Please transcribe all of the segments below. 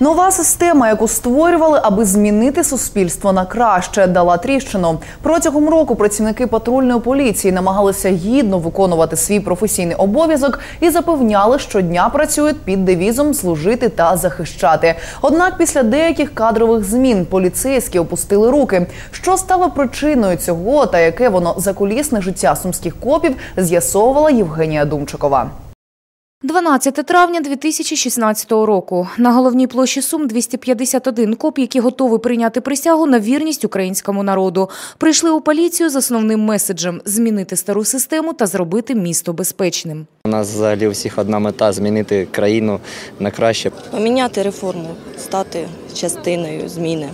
Нова система, яку створювали, аби змінити суспільство на краще, дала тріщину. Протягом року працівники патрульної поліції намагалися гідно виконувати свій професійний обов'язок і запевняли, що дня працюють під девізом служити та захищати. Однак, після деяких кадрових змін поліцейські опустили руки. Що стало причиною цього та яке воно закулісне життя сумських копів, з'ясовувала Євгенія Думчикова. 12 травня 2016 року. На головній площі Сум 251 коп, які готові прийняти присягу на вірність українському народу. Прийшли у поліцію з основним меседжем змінити стару систему та зробити місто безпечним. У нас взагалі у всіх одна мета змінити країну на краще. Поміняти реформу, стати частиною зміни.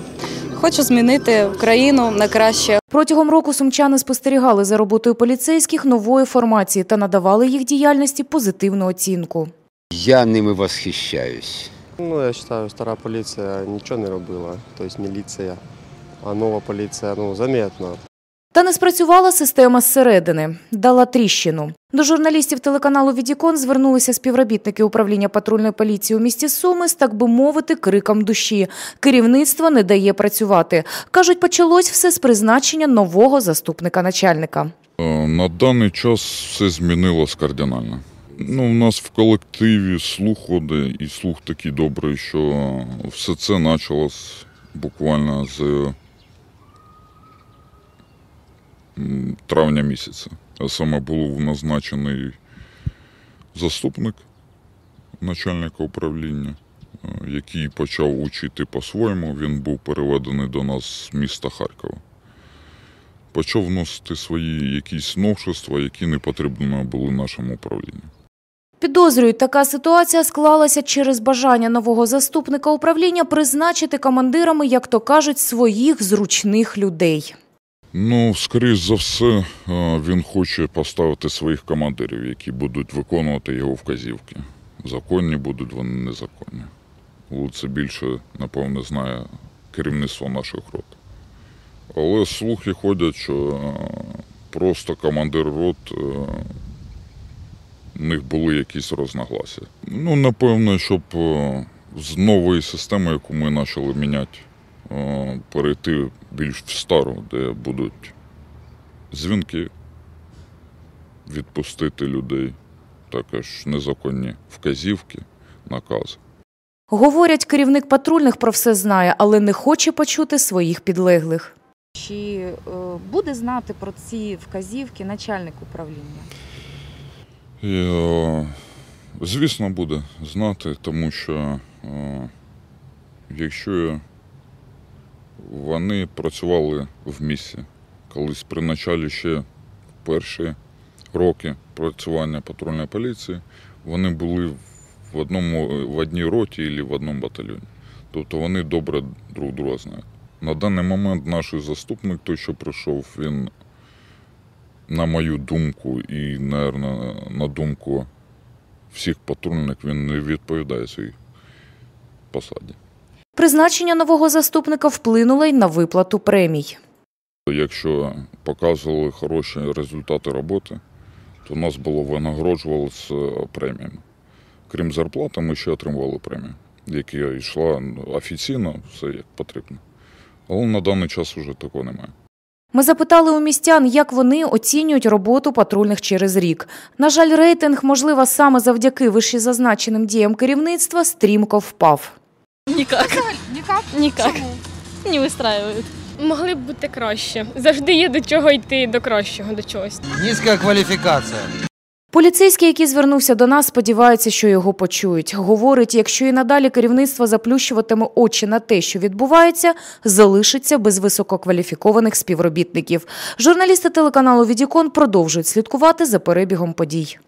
Хочу змінити країну на краще. Протягом року сумчани спостерігали за роботою поліцейських нової формації та надавали їх діяльності позитивну оцінку. Я ними восхищаюсь. Ну, я вважаю, стара поліція нічого не робила, тобто міліція, а нова поліція ну, заметна. Та не спрацювала система зсередини, дала тріщину. До журналістів телеканалу Відікон звернулися співробітники управління патрульної поліції у місті Суми з, так би мовити, криком душі. Керівництво не дає працювати. Кажуть, почалось все з призначення нового заступника начальника. Е, На даний час все змінилось кардинально. Ну, у нас в колективі слух ходить, і слух такий добрий, що все це почалось буквально з травня місяця. А саме був назначений заступник начальника управління, е, який почав учити по-своєму. Він був переведений до нас з міста Харкова почав вносити свої якісь новшества, які не потрібні були нашому управлінню. Підозрюють, така ситуація склалася через бажання нового заступника управління призначити командирами, як то кажуть, своїх зручних людей. Ну, скоріш за все, е, він хоче поставити своїх командирів, які будуть виконувати його вказівки. Законні будуть вони незаконні. Це більше, напевне, знає керівництво наших рот. Але слухи ходять, що е, просто командир рот, е, в них були якісь розногласия. Ну, напевно, щоб е, з нової системи, яку ми почали міняти, е, перейти більш в стару, де будуть дзвінки, відпустити людей, також незаконні вказівки, накази. Говорять, керівник патрульних про все знає, але не хоче почути своїх підлеглих. Чи е, буде знати про ці вказівки начальник управління? І, е, звісно, буде знати, тому що е, якщо вони працювали в місті, колись при началі ще перші роки працювання патрульної поліції, вони були в одному в одній роті або в одному батальйоні. Тобто вони добре друг друга знають. На даний момент наш заступник, той, що прийшов, він, на мою думку, і, мабуть, на думку всіх патрульних, він не відповідає своїй посаді. Призначення нового заступника вплинуло й на виплату премій. Якщо показували хороші результати роботи, то нас було винагороджували з е, преміями. Крім зарплати, ми ще отримували премію, яка йшла офіційно, все як потрібно. Але на даний час вже такого немає. Ми запитали у містян, як вони оцінюють роботу патрульних через рік. На жаль, рейтинг, можливо, саме завдяки вищезазначеним діям керівництва, стрімко впав. Никак. Никак? Никак. Чому? Не вистраюють. Могли б бути краще. Завжди є до чого йти до кращого, до чогось. Низька кваліфікація. Поліцейський, який звернувся до нас, сподівається, що його почують. Говорить, якщо і надалі керівництво заплющуватиме очі на те, що відбувається, залишиться без висококваліфікованих співробітників. Журналісти телеканалу Відікон продовжують слідкувати за перебігом подій.